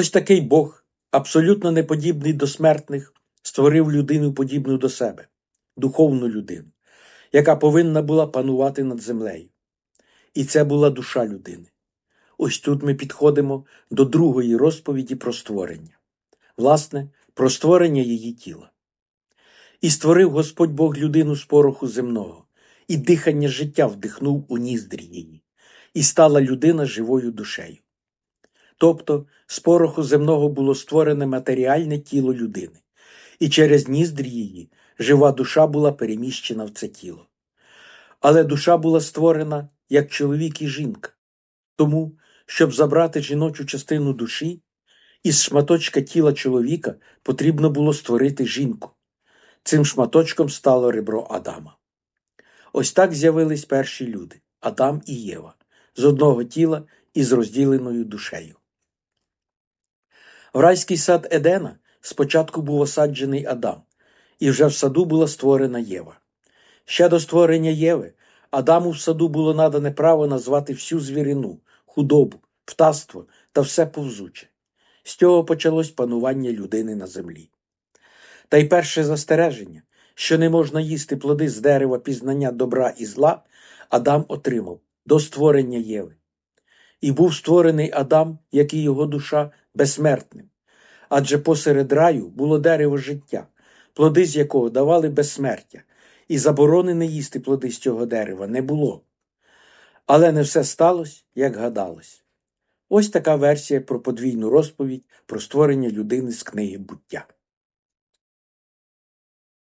Ось такий Бог, абсолютно неподібний до смертних, створив людину подібну до себе, духовну людину, яка повинна була панувати над землею. І це була душа людини. Ось тут ми підходимо до другої розповіді про створення, власне, про створення її тіла. І створив Господь Бог людину з пороху земного, і дихання життя вдихнув у ніздрі її, і стала людина живою душею. Тобто з пороху земного було створене матеріальне тіло людини, і через ніздрі її жива душа була переміщена в це тіло. Але душа була створена як чоловік і жінка, тому, щоб забрати жіночу частину душі, із шматочка тіла чоловіка потрібно було створити жінку. Цим шматочком стало ребро Адама. Ось так з'явились перші люди Адам і Єва, з одного тіла і з розділеною душею. В райський сад Едена спочатку був осаджений Адам, і вже в саду була створена Єва. Ще до створення Єви Адаму в саду було надане право назвати всю звірину, худобу, птаство та все повзуче. З цього почалось панування людини на землі. Та й перше застереження, що не можна їсти плоди з дерева пізнання добра і зла, Адам отримав до створення Єви. І був створений Адам, як і його душа, безсмертним. Адже посеред раю було дерево життя, плоди з якого давали безсмертя, і заборони не їсти плоди з цього дерева не було. Але не все сталося, як гадалось. Ось така версія про подвійну розповідь про створення людини з книги буття.